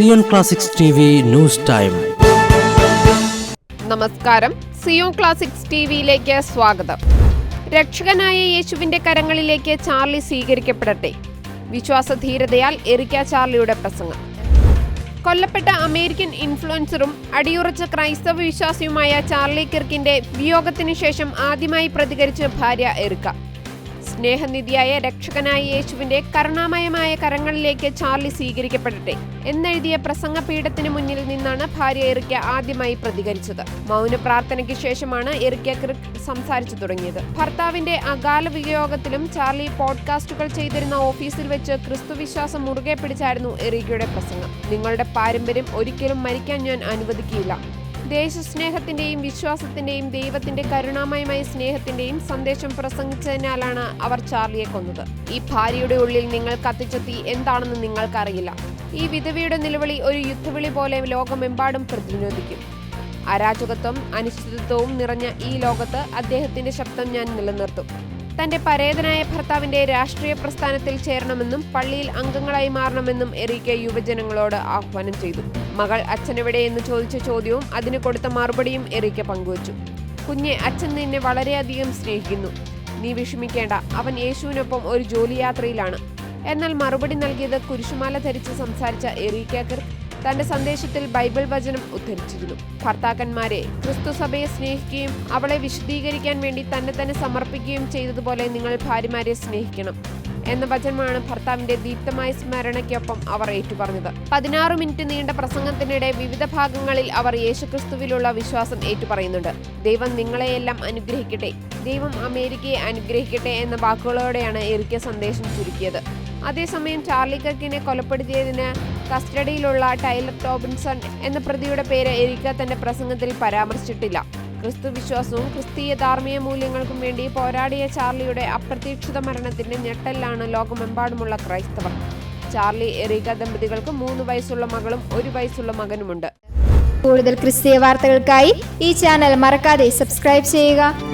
Zion classics news time. നമസ്കാരം. Zion classics T വിയിലേക്ക് സ്വാഗതം. രക്ഷകനായ യേശുവിന്റെ കരങ്ങളിലേക്ക് ചാർലി സ്വീകരിക്കപ്പെടട്ടെ. വിശ്വാസധീരതയാൽ എറിക്ക ചാർലിയുടെ പ്രസംഗം. കൊല്ലപ്പെട്ട അമേരിക്കൻ ഇൻഫ്ലുവൻസറും അടിയുറച്ച ക്രൈസ്തവ വിശ്വാസിയുമായ ചാർലി കിർക്കിന്റെ വിയോഗത്തിനു ശേഷം ആദ്യമായി പ്രതികരിച്ച് ഭാര്യ എറിക്ക. സ്നേഹനിധിയായ രക്ഷകനായ യേശുവിന്റെ കരുണാമയമായ കരങ്ങളിലേക്ക് ചാർലി സ്വീകരിക്കപ്പെടട്ടെ എന്നെഴുതിയ പ്രസംഗ പീഠത്തിന് മുന്നിൽ നിന്നാണ് ഭാര്യ എറിക്ക ആദ്യമായി പ്രതികരിച്ചത്. മൗന പ്രാർത്ഥനയ്ക്ക് ശേഷമാണ് എറിക്ക സംസാരിച്ചു തുടങ്ങിയത്. ഭർത്താവിന്റെ അകാല വിയോഗത്തിലും ചാർലി പോഡ്കാസ്റ്റുകൾ ചെയ്തിരുന്ന ഓഫീസിൽ വെച്ച് ക്രിസ്തുവിശ്വാസം മുറുകെ പിടിച്ചായിരുന്നു എറിക്കയുടെ പ്രസംഗം. നിങ്ങളുടെ പാരമ്പര്യം ഒരിക്കലും മരിക്കാൻ ഞാൻ അനുവദിക്കില്ല ദേശസ്നേഹത്തിന്റെയും വിശ്വാസത്തിന്റെയും ദൈവത്തിന്റെ കരുണാമയമായ സ്നേഹത്തിന്റെയും സന്ദേശം പ്രസംഗിച്ചതിനാലാണ് അവർ ചാർലിയെ കൊന്നത്. ഈ ഭാര്യയുടെ ഉള്ളിൽ നിങ്ങൾ കത്തിച്ച തീ എന്താണെന്ന് നിങ്ങൾക്കറിയില്ല. ഈ വിധവയുടെ നിലവിളി ഒരു യുദ്ധവിളി പോലെ ലോകമെമ്പാടും പ്രതിരോധിക്കും. അരാജകത്വം അനിശ്ചിതത്വവും നിറഞ്ഞ ഈ ലോകത്ത് അദ്ദേഹത്തിന്റെ ശബ്ദം ഞാൻ നിലനിർത്തും. തന്റെ പരേതനായ ഭർത്താവിന്റെ രാഷ്ട്രീയ പ്രസ്ഥാനത്തിൽ ചേരണമെന്നും പള്ളിയിൽ അംഗങ്ങളായി മാറണമെന്നും എറിക്ക യുവജനങ്ങളോട് ആഹ്വാനം ചെയ്തു. മകൾ അച്ഛനെവിടെ എന്ന് ചോദിച്ച ചോദ്യവും അതിന് കൊടുത്ത മറുപടിയും എറിക്ക പങ്കുവച്ചു. കുഞ്ഞെ അച്ഛൻ നിന്നെ വളരെയധികം സ്നേഹിക്കുന്നു. നീ വിഷമിക്കേണ്ട. അവൻ യേശുവിനൊപ്പം ഒരു ജോലി യാത്രയിലാണ് എന്നാൽ മറുപടി നൽകിയത് കുരിശുമാല ധരിച്ച് സംസാരിച്ച എറീക്ക തന്റെ സന്ദേശത്തിൽ ബൈബിൾ വചനം ഉദ്ധരിച്ചിരുന്നു. ഭർത്താക്കന്മാരെ ക്രിസ്തു സഭയെ സ്നേഹിക്കുകയും അവളെ വിശദീകരിക്കാൻ വേണ്ടി തന്നെ തന്നെ സമർപ്പിക്കുകയും ചെയ്തതുപോലെ നിങ്ങൾ ഭാര്യമാരെ സ്നേഹിക്കണം. എന്ന വചനമാണ് ഭർത്താവിന്റെ ദീപ്തമായ സ്മരണയ്ക്കൊപ്പം അവർ ഏറ്റുപറഞ്ഞത്. പതിനാറ് മിനിറ്റ് നീണ്ട പ്രസംഗത്തിനിടെ വിവിധ ഭാഗങ്ങളിൽ അവർ യേശുക്രിസ്തുവിലുള്ള വിശ്വാസം ഏറ്റുപറയുന്നുണ്ട്. ദൈവം നിങ്ങളെയെല്ലാം അനുഗ്രഹിക്കട്ടെ. ദൈവം അമേരിക്കയെ അനുഗ്രഹിക്കട്ടെ എന്ന വാക്കുകളോടെയാണ് എറിക്ക സന്ദേശം ചുരുക്കിയത്. അതേസമയം ചാർലി കക്കിനെ കൊലപ്പെടുത്തിയതിന് കസ്റ്റഡിയിലുള്ള ടൈലർ ടോബിൻസൺ എന്ന പ്രതിയുടെ പേര് എരിക്ക തന്റെ പ്രസംഗത്തിൽ പരാമർശിച്ചിട്ടില്ല. ക്രിസ്തു വിശ്വാസവും ക്രിസ്തീയ ധാർമ്മിക മൂല്യങ്ങൾക്കും വേണ്ടി പോരാടിയ ചാർലിയുടെ അപ്രതീക്ഷിത മരണത്തിന്റെ ഞെട്ടലിലാണ് ലോകമെമ്പാടുമുള്ള ക്രൈസ്തവർ. ചാർലി എറിക ദമ്പതികൾക്ക് മൂന്ന് വയസ്സുള്ള മകളും ഒരു വയസ്സുള്ള മകനുമുണ്ട്. കൂടുതൽ ക്രിസ്തീയ വാർത്തകൾക്കായി ഈ ചാനൽ മറക്കാതെ സബ്സ്ക്രൈബ് ചെയ്യുക.